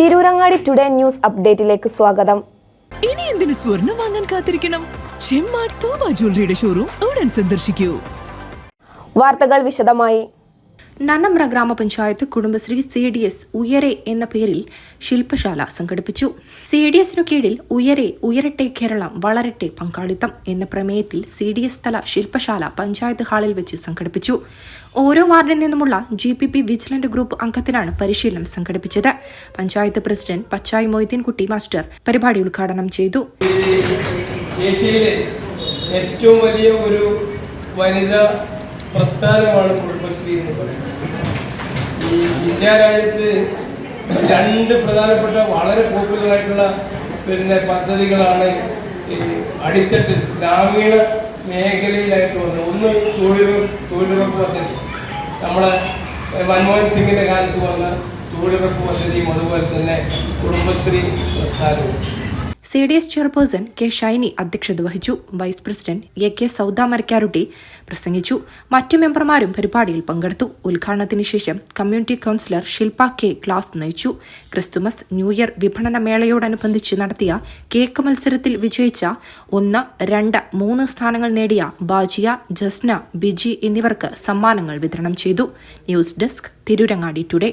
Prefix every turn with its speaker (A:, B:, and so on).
A: Tirurangadi today news അപ്ഡേറ്റിലേക്ക് സ്വാഗതം.
B: ഇനി എന്തിനു സ്വർണം വാങ്ങാൻ കാത്തിരിക്കണം? ചെമ്മാട് തോമ ജ്വല്ലറിയുടെ ഷോറൂം ഉടൻ സന്ദർശിക്കൂ.
A: വാർത്തകൾ വിശദമായി.
C: നന്നമ്ര ഗ്രാമപഞ്ചായത്ത് കുടുംബശ്രീ സി ഡി എസ് ഉയരെ എന്ന പേരിൽ ശില്പശാല സംഘടിപ്പിച്ചു. സി ഡി എസിനു കീഴിൽ ഉയരെ ഉയരട്ടെ കേരളം വളരട്ടെ പങ്കാളിത്തം എന്ന പ്രമേയത്തിൽ സി ഡി എസ് തല ശില്പശാല പഞ്ചായത്ത് ഹാളിൽ വെച്ച് സംഘടിപ്പിച്ചു. ഓരോ വാർഡിൽ നിന്നുമുള്ള G P P vigilant group അംഗത്തിനാണ് പരിശീലനം സംഘടിപ്പിച്ചത്. പഞ്ചായത്ത് പ്രസിഡന്റ് പച്ചായി മൊയ്തീൻകുട്ടി മാസ്റ്റർ പരിപാടി ഉദ്ഘാടനം ചെയ്തു.
D: ഏഷ്യയിലെ ഏറ്റവും വലിയ ഒരു വനിതാ പ്രസ്ഥാനമാണ് കുടുംബശ്രീ എന്ന് പറയുന്നത്. ഈ ഇന്ത്യ രാജ്യത്ത് രണ്ട് പ്രധാനപ്പെട്ട വളരെ പോപ്പുലർ ആയിട്ടുള്ള പിന്നെ പദ്ധതികളാണ് അടിത്തട്ട് ഗ്രാമീണ മേഖലയിലായിട്ട് വന്നത്. ഒന്ന് തൊഴിലുറപ്പ് തൊഴിലുറപ്പ് പദ്ധതി. നമ്മളെ മൻമോഹൻ സിംഗിന്റെ കാലത്ത് വന്ന തൊഴിലുറപ്പ് പദ്ധതിയും അതുപോലെ തന്നെ കുടുംബശ്രീ പ്രസ്ഥാനവും.
C: C D S chairperson K Shiny അധ്യക്ഷത വഹിച്ചു. Vice president A K Sauda Marakkarutty പ്രസംഗിച്ചു. മറ്റ് മെമ്പർമാരും പരിപാടിയിൽ പങ്കെടുത്തു. ഉദ്ഘാടനത്തിന് ശേഷം community counsellor Shilpa K class നയിച്ചു. ക്രിസ്തുമസ് ന്യൂ ഇയർ വിപണന മേളയോടനുബന്ധിച്ച് നടത്തിയ കേക്ക് മത്സരത്തിൽ വിജയിച്ച ഒന്ന് രണ്ട് മൂന്ന് സ്ഥാനങ്ങൾ നേടിയ ബാജിയ ജസ്ന ബിജി എന്നിവർക്ക് സമ്മാനങ്ങൾ വിതരണം ചെയ്തു. News desk Tirurangadi today.